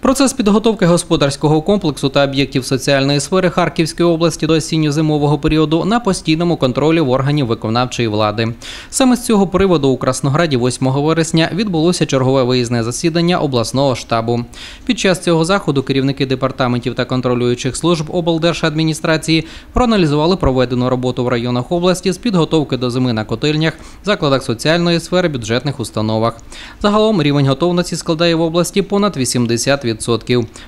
Процес підготовки господарського комплексу та об'єктів соціальної сфери Харківської області до осінньо-зимового періоду на постійному контролі в органів виконавчої влади. Саме з цього приводу у Краснограді 8 вересня відбулося чергове виїзне засідання обласного штабу. Під час цього заходу керівники департаментів та контролюючих служб облдержадміністрації проаналізували проведену роботу в районах області з підготовки до зими на котельнях, закладах соціальної сфери, бюджетних установах. Загалом рівень готовності складає в області понад 80%.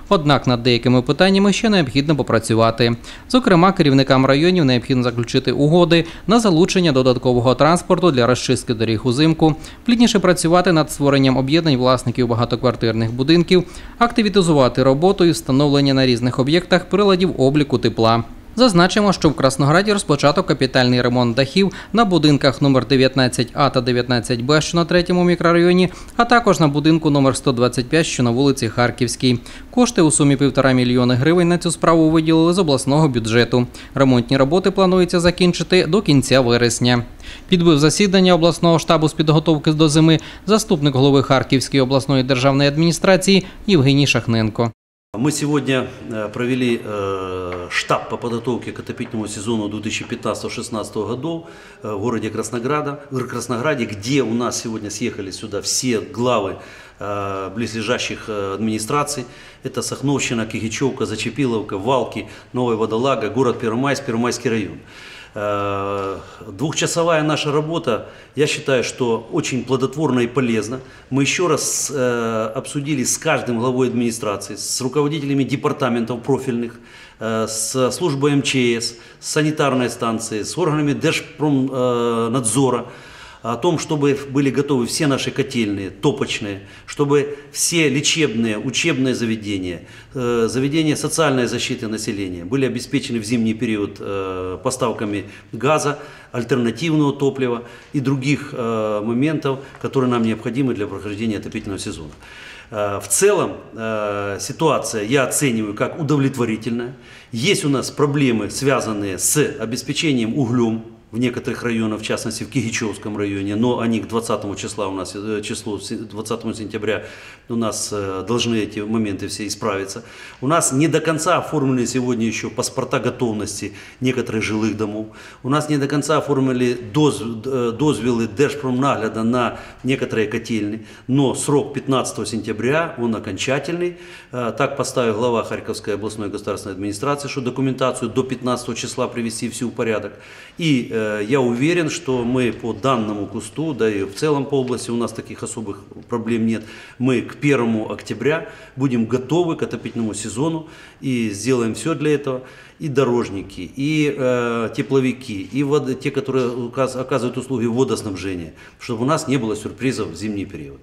Однак над деякими питаннями ще необхідно попрацювати. Зокрема, керівникам районів необхідно заключити угоди на залучення додаткового транспорту для розчистки доріг узимку, плідніше працювати над створенням об'єднань власників багатоквартирних будинків, активізувати роботу і встановлення на різних об'єктах приладів обліку тепла. Зазначимо, що в Краснограді розпочато капітальний ремонт дахів на будинках номер 19А та 19Б, що на третьому мікрорайоні, а також на будинку номер 125, що на вулиці Харківській. Кошти у сумі півтора мільйони гривень на цю справу виділили з обласного бюджету. Ремонтні роботи планується закінчити до кінця вересня. Підбив засідання обласного штабу з підготовки до зими заступник голови Харківської обласної державної адміністрації Євгеній Шахненко. Мы сегодня э, провели э, штаб по подготовке к отопительному сезону 2015-2016 годов э, в городе Краснограда, Краснограде, где у нас сегодня съехали сюда все главы близлежащих администраций. Это Сахновщина, Кигичевка, Зачепиловка, Валки, Новая Водолага, город Первомайск, Первомайский район. Двухчасовая наша работа, я считаю, что очень плодотворна и полезна. Мы еще раз обсудили с каждым главой администрации, с руководителями департаментов профильных, с службой МЧС, с санитарной станцией, с органами Держпромнадзора, о том, чтобы были готовы все наши котельные, топочные, чтобы все лечебные, учебные заведения, э, заведения социальной защиты населения были обеспечены в зимний период э, поставками газа, альтернативного топлива и других э, моментов, которые нам необходимы для прохождения отопительного сезона. В целом ситуация я оцениваю как удовлетворительная. Есть у нас проблемы, связанные с обеспечением углем в некоторых районах, в частности в Кигичевском районе, но они к 20 числа у нас, э, числу 20 сентября у нас э, должны эти моменты все исправиться. У нас не до конца оформлены сегодня еще паспорта готовности некоторых жилых домов. У нас не до конца оформили доз, э, дозвелы Держпромнагляда на некоторые котельные, но срок 15 сентября, он окончательный. Так поставил глава Харьковской областной государственной администрации, что документацию до 15 числа привести всю в порядок. И я уверен, что мы по данному кусту, да и в целом по области у нас таких особых проблем нет, мы к 1 октября будем готовы к отопительному сезону и сделаем все для этого. И дорожники, и э, тепловики, и вод, те, которые оказывают услуги водоснабжения, чтобы у нас не было сюрпризов в зимний период.